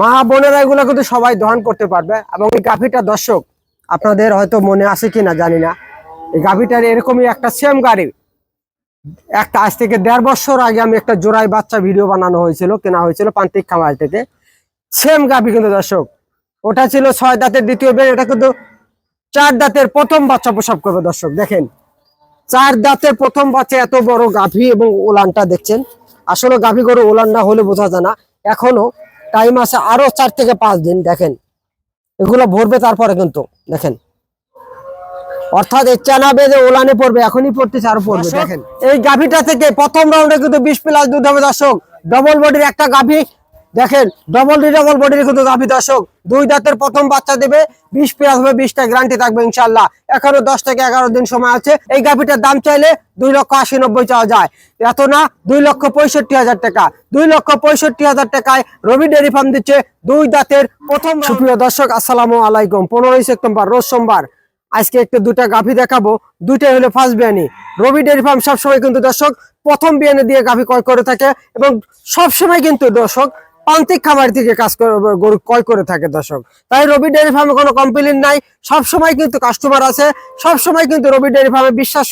মা বোনেরা এগুলো কিন্তু সবাই দহন করতে পারবে এবং এই গাভীটা দর্শক, আপনাদের হয়তো মনে আছে কিনা জানি না। এই গাভীটার এরকমই একটা সেম গাড়ি। একটা আজ থেকে দেড় বছর আগে আমি একটা জোড়াই বাচ্চা ভিডিও বানানো হয়েছিল, কেনা হয়েছিল প্রান্তিক খামার থেকে। সেম গাভী কিন্তু দর্শক। ওটা ছিল ছয় দাঁতের দ্বিতীয় বের এটা কিন্তু চার দাঁতের প্রথম বাচ্চা প্রসব করবে দর্শক, দেখেন। চার দাঁতের প্রথম বাচ্চা এত বড় গাভী এবং ওলানটা দেখছেন। আসলে গাভী গরু ওলান না হলে বোঝা যায় না। এখনও টাইম আছে আরও চার থেকে পাঁচ দিন দেখেন। এগুলো ভরবে তারপরে কিন্তু দেখেন। অর্থাৎ এই চানা বেঁধে ওলানে পড়বে এখনই পড়তেছে আরও পড়বে দেখেন। এই গাভীটা থেকে প্রথম রাউন্ডে কিন্তু বিশ প্লাস দুধ হবে দর্শক। ডবল বডির একটা গাভী দেখেন ডবল ডবল বডির কিন্তু গাভী দর্শক, দুই দাঁতের প্রথম বাচ্চা দেবে, বিশ প্লাস হবে, বিশটা গ্যারান্টি থাকবে ইনশাল্লাহ এখনও দশ থেকে এগারো দিন সময় আছে, এই গাভীটার দাম চাইলে দুই লক্ষ আশি নব্বই চাওয়া যায়। এত না, দুই লক্ষ পঁয়ষট্টি হাজার টাকা। দুই লক্ষ পঁয়ষট্টি হাজার টাকায় রবি ডেয়ারি ফার্ম দিচ্ছে দুই দাঁতের প্রথম সুপ্রিয় দর্শক, আসসালামু আলাইকুম। পনেরোই সেপ্টেম্বর, রোজ সোমবার। আজকে একটু দুটা গাভী দেখাবো, দুইটাই হলো ফার্স্ট বিয়ানি রবি ডেয়ারি ফার্ম সবসময় কিন্তু দর্শক, প্রথম বিয়ানি দিয়ে গাভী ক্রয় করে থাকে এবং সবসময় কিন্তু দর্শক প্রান্তিক খামার থেকে কাজ করে গরু ক্রয় করে থাকে দর্শক। তাই রবি ডেয়ারি ফার্মে কোনো কমপ্লেন নাই। সবসময় কিন্তু কাস্টমার আছে। সবসময় কিন্তু রবি ডেয়ারি ফার্মে বিশ্বাস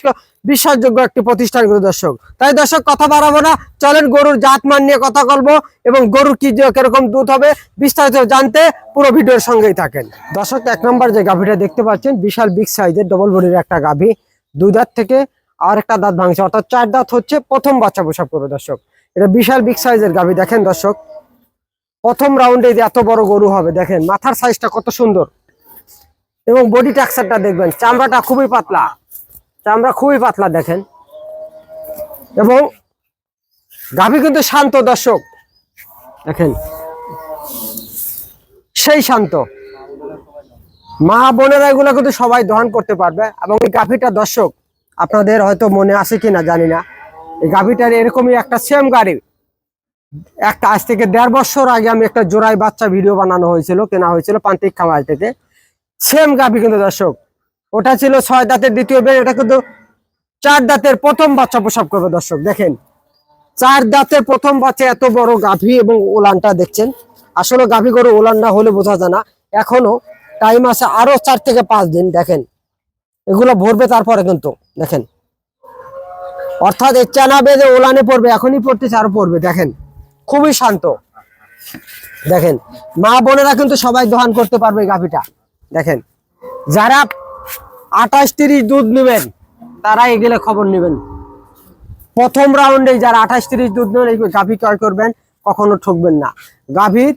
বিশ্বাসযোগ্য একটি প্রতিষ্ঠান কিন্তু দর্শক। তাই দর্শক, কথা বাড়াবো না। চলেন গরুর জাত মান নিয়ে কথা বলব এবং গরুর কি কীরকম দুধ হবে বিস্তারিত জানতে পুরো ভিডিওর সঙ্গেই থাকেন। দর্শক, এক নম্বর যে গাভীটা দেখতে পাচ্ছেন, বিশাল বিগ সাইজের ডবল বডির একটা গাভী। দুই দাঁত থেকে আর একটা দাঁত ভাঙছে। অর্থাৎ চার দাঁত হচ্ছে প্রথম বাচ্চা প্রসব করবে দর্শক। এটা বিশাল বিগ সাইজের গাভী। দেখেন দর্শক প্রথম রাউন্ডে যে এত বড় গরু হবে, দেখেন, মাথার সাইজটা কত সুন্দর। এবং বডি টেক্সচারটা দেখবেন, চামড়াটা খুবই পাতলা। চামড়া খুবই পাতলা, দেখেন। এবং গাভী কিন্তু শান্ত, দর্শক। দেখেন, সেই শান্ত। মা বোনেরা এগুলো কিন্তু সবাই দহন করতে পারবে। এবং এই গাভীটা, দর্শক, আপনাদের হয়তো মনে আছে কিনা, জানি না। এই গাভীটার এরকমই একটা সেম গাড়ি। একটা আজ থেকে দেড় বছর আগে আমি একটা জোড়াই বাচ্চা ভিডিও বানানো হয়েছিল, কেনা হয়েছিল পান্তিক খামার থেকে। সেম গাভী কিন্তু দর্শক, ওটা ছিল ছয় দাঁতের দ্বিতীয় বের এটা কিন্তু চার দাঁতের প্রথম বাচ্চা প্রসব করবে দর্শক, দেখেন। চার দাঁতের প্রথম বাচ্চা এত বড় গাভী এবং ওলানটা দেখছেন। আসলে গাভী গরু ওলান না হলে বোঝা যায় না। এখনও টাইম আছে আরও চার থেকে পাঁচ দিন, দেখেন। এগুলো ভরবে তারপরে কিন্তু, দেখেন। অর্থাৎ এই চানা বেঁধে ওলানে পড়বে, এখনই পড়তেছে, আরও পড়বে, দেখেন। খুবই শান্ত। দেখেন, মা বোনেরা কিন্তু সবাই দোহান করতে পারবে গাভীটা। দেখেন, যারা আঠাশ তিরিশ দুধ নেবেন তারা এগুলো খবর নেবেন। প্রথম রাউন্ডে যারা আঠাশ তিরিশ দুধ নেবেন গাভী ক্রয় করবেন, কখনো ঠকবেন না। গাভীর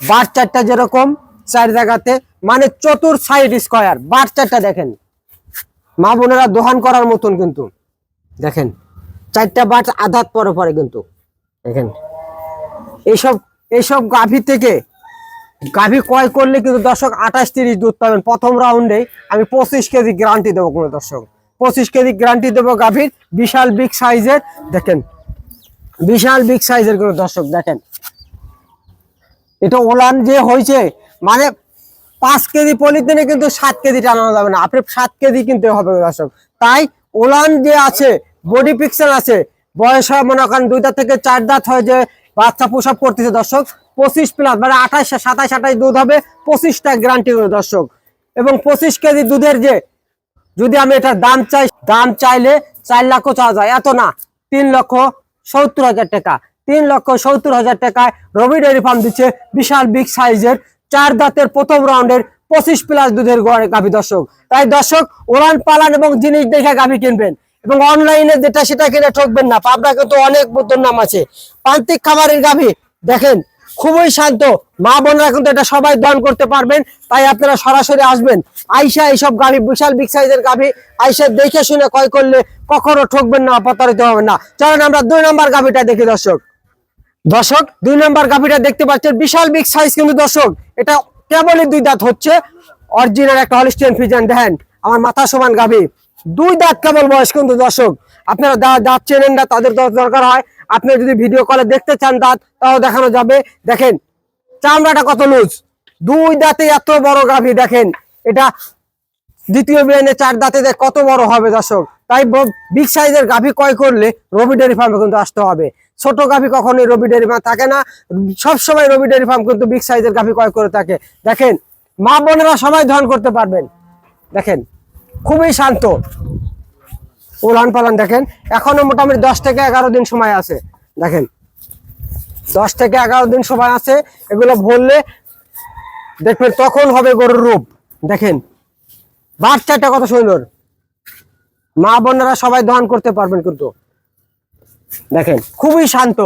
বার চারটা যেরকম, চার জায়গাতে মানে চতুর সাইড স্কোয়ার বার চারটা দেখেন। মা বোনেরা দোহান করার মতন কিন্তু। দেখেন, চারটা বাট আধাত পরে পরে কিন্তু। দেখেন এইসব এইসব গাভী থেকে গাভী ক্রয় করলে কিন্তু দর্শক আঠাশ তিরিশ দুধ পাবেন প্রথম রাউন্ডে আমি পঁচিশ কেজি গ্যারান্টি দেবো কোনো দর্শক। পঁচিশ কেজি গ্যারান্টি দেবো গাভীর। বিশাল বিগ সাইজের দেখেন। বিশাল বিগ সাইজের কোনো দর্শক, দেখেন। এটা ওলান যে হয়েছে মানে পাঁচ কেজি পলিথিনে কিন্তু সাত কেজি টানানো যাবে না। আপনি সাত কেজি কিনতে হবে দর্শক। তাই ওলান যে আছে বডি পিকচার আছে, বয়স হয় মনে করেন দুইটা থেকে চার দাঁত হয় যে বাচ্চা প্রসব করতেছে দর্শক। পঁচিশ প্লাস মানে আঠাশ, সাতাশ, আঠাশ দুধ হবে। পঁচিশটা গ্যারান্টি করে দর্শক। এবং পঁচিশ কেজি দুধের যে, যদি আমি এটার দাম চাই, দাম চাইলে চার লক্ষ চাওয়া যায়। এত না, তিন লক্ষ সত্তর হাজার টাকা। তিন লক্ষ সত্তর হাজার টাকায় রবি ডেয়ারি ফার্ম দিচ্ছে বিশাল বিগ সাইজের চার দাঁতের প্রথম রাউন্ডের পঁচিশ প্লাস দুধের গড়ে গাভী দর্শক। তাই দর্শক ওলান পালান এবং জিনিস দেখে গাভী কিনবেন। এবং অনলাইনে যেটা সেটা কিনে ঠকবেন না। পাবনা কিন্তু অনেক বোতর নাম আছে। প্রান্তিক খাবারের গাভী। দেখেন, খুবই শান্ত। মা বোনরা কিন্তু এটা সবাই দান করতে পারবেন, তাই আপনারা সরাসরি আসবেন। আইসা এইসব গাভী, বিশাল বিগ সাইজের গাভী, আইসা দেখে শুনে ক্রয় করলে কখনো ঠকবেন না প্রতারিত হবেন না। চলেন আমরা দুই নম্বর গাভীটা দেখি, দর্শক। দর্শক, দুই নম্বর গাভীটা দেখতে পাচ্ছেন, বিশাল বিগ সাইজ কিন্তু দর্শক। এটা কেবলই দুই দাঁত হচ্ছে। অরিজিনাল একটা হলিস্টিয়ান ফিজান দেখেন, আমার মাথা সমান গাভী। দুই দাঁত কেবল বয়স কিন্তু দর্শক। আপনারা দাঁত চেনেন না, তাদের দর- দরকার হয়। আপনি যদি ভিডিও কলে দেখতে চান দাঁত, তাও দেখানো যাবে। দেখেন, চামড়াটা কত লুজ দুই দাঁতে এত বড় গাভী, দেখেন। এটা দ্বিতীয় বিয়ানে চার দাঁতে কত বড় হবে দর্শক। তাই বিগ সাইজের গাভী ক্রয় করলে রবি ডেয়ারি ফার্মে কিন্তু আসতে হবে। ছোট গাভি কখনোই রবি ডেয়ারি ফার্ম থাকে না। সবসময় রবি ডেয়ারি ফার্ম কিন্তু বিগ সাইজের গাভি ক্রয় করে থাকে। দেখেন, মা বোনেরা সবাই ধন করতে পারবেন। দেখেন খুবই শান্ত। উলান পালান, দেখেন। এখনও মোটামুটি দশ থেকে এগারো দিন সময় আছে, দেখেন। দশ থেকে এগারো দিন সময় আছে, এগুলো ভরলে দেখবেন তখন হবে গরুর রূপ, দেখেন। বাচ্চাটা কত সুন্দর। মা বোনেরা সবাই দহন করতে পারবেন কিন্তু, দেখেন। খুবই শান্ত।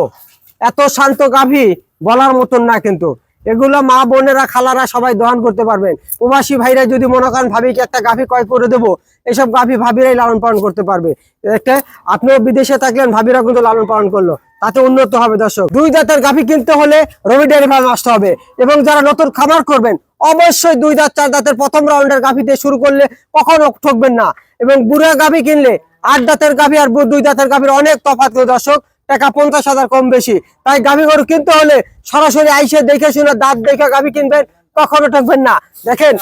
এত শান্ত গাভী বলার মতন না কিন্তু। এগুলো মা বোনেরা, খালারা সবাই দহন করতে পারবেন। প্রবাসী ভাইরা যদি মনে করেন ভাবিকে একটা গাভি কয় করে দেবো? এইসব গাভি ভাবিরাই লালন পালন করতে পারবে। একটা আপনিও বিদেশে থাকলেন ভাবিরা কিন্তু লালন পালন করল। তাতে উন্নত হবে, দর্শক। দুই দাঁতের গাভী কিনতে হলে রবি ডেয়ারি ফার্ম আসতে হবে। এবং যারা নতুন খামার করবেন, অবশ্যই দুই দাঁত চার দাঁতের প্রথম রাউন্ডের গাভী দিয়ে শুরু করলে কখনো ঠকবেন না। এবং বুড়া গাভী কিনলে আট দাঁতের গাভী আর দুই দাঁতের গাভীর অনেক তফাৎ দর্শক। টাকা পঞ্চাশ হাজার কম বেশি। তাই গাভী গরু কিনতে হলে সরাসরি আইসে দেখে শুনে দাঁত দেখে গাভী কিনবেন, কখনো ঠকবেন না। দেখেন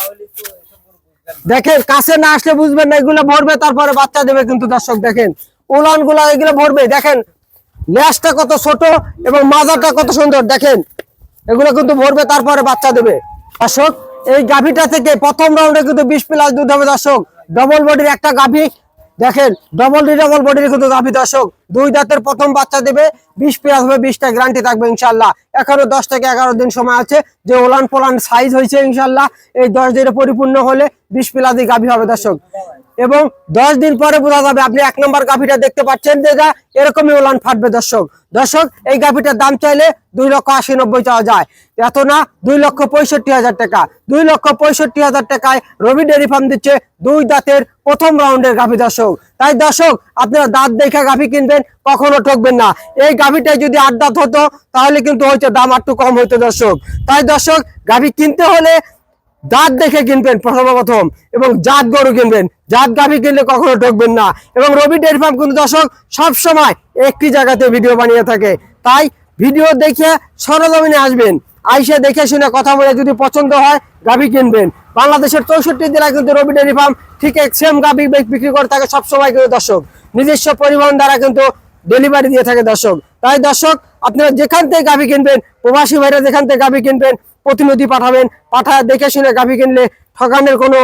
দেখেন, কাছে না আসলে বুঝবেন না, এগুলো ভরবে, তারপরে বাচ্চা দেবে কিন্তু, দর্শক, দেখেন। উলানগুলা এগুলো ভরবে, দেখেন লেজটা কত ছোট এবং মাজারটা কত সুন্দর, দেখেন। এগুলো কিন্তু ভরবে, তারপরে বাচ্চা দেবে। দর্শক, এই গাভীটা থেকে প্রথম রাউন্ডে কিন্তু বিশ প্লাস দুধ হবে, দর্শক। ডবল বডির একটা গাভী, দেখেন ডবল ডবল বডির কিন্তু গাভী, দর্শক। দুই দাঁতের প্রথম বাচ্চা দেবে, বিশ প্লাস হবে, বিশটা গ্যারান্টি থাকবে ইনশাল্লাহ এখনও দশ থেকে এগারো দিন সময় আছে, যে ওলান পোলান সাইজ হয়েছে ইনশাল্লাহ এই দশ দিনে পরিপূর্ণ হলে বিশ প্লাসই গাভী হবে, দর্শক। এবং দশ দিন পরে বোঝা যাবে আপনি এক নম্বর গাভীটা দেখতে পাচ্ছেন যে যা এরকমই ওলান ফাটবে দর্শক। দর্শক, এই গাভীটার দাম চাইলে দুই লক্ষ আশি নব্বই চাওয়া যায়। এত না, দুই লক্ষ পঁয়ষট্টি হাজার টাকা। দুই লক্ষ পঁয়ষট্টি হাজার টাকায় রবি ডেয়ারি ফার্ম দিচ্ছে দুই দাঁতের প্রথম রাউন্ডের গাভী দর্শক। তাই দর্শক, আপনারা দাঁত দেখে গাভী কিনবেন, কখনো ঠকবেন না। এই গাভীটাই যদি আট দাঁত হতো, তাহলে কিন্তু হয়তো দাম একটু কম হইতো দর্শক। তাই দর্শক, গাভী কিনতে হলে দাঁত দেখে কিনবেন প্রথম প্রথম এবং জাত গরু কিনবেন। জাত গাভী কিনলে কখনো ঠকবেন না, এবং রবি ডেয়ারি ফার্ম কিন্তু দর্শক সবসময় একটি জায়গাতে ভিডিও বানিয়ে থাকে। তাই ভিডিও দেখে সরজমিনে আসবেন, আইসে দেখে শুনে কথা বলে যদি পছন্দ হয় গাভী কিনবেন। বাংলাদেশের চৌষট্টি জেলায় কিন্তু রবি ডেয়ারি ফার্ম ঠিক এক সেম গাভী বিক্রি করে থাকে সবসময় কিন্তু দর্শক। নিজস্ব পরিবহন দ্বারা কিন্তু ডেলিভারি দিয়ে থাকে দর্শক। তাই দর্শক, আপনারা যেখান থেকে গাভী কিনবেন, প্রবাসী ভাইরা যেখান থেকে গাভী কিনবেন প্রতিনিধি পাঠাবেন, পাঠায় দেখে শুনে গাভী কিনলে ঠকানোর কোনো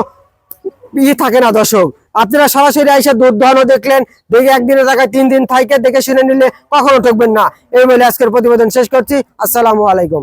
ই থাকে না দর্শক। আপনারা সরাসরি আইসা দুধ দহনও দেখলেন, দেখে একদিনের জায়গায় তিন দিন থাইকে দেখে শুনে নিলে কখনো ঠকবেন না। এই বলে আজকের প্রতিবেদন শেষ করছি। আসসালামু আলাইকুম।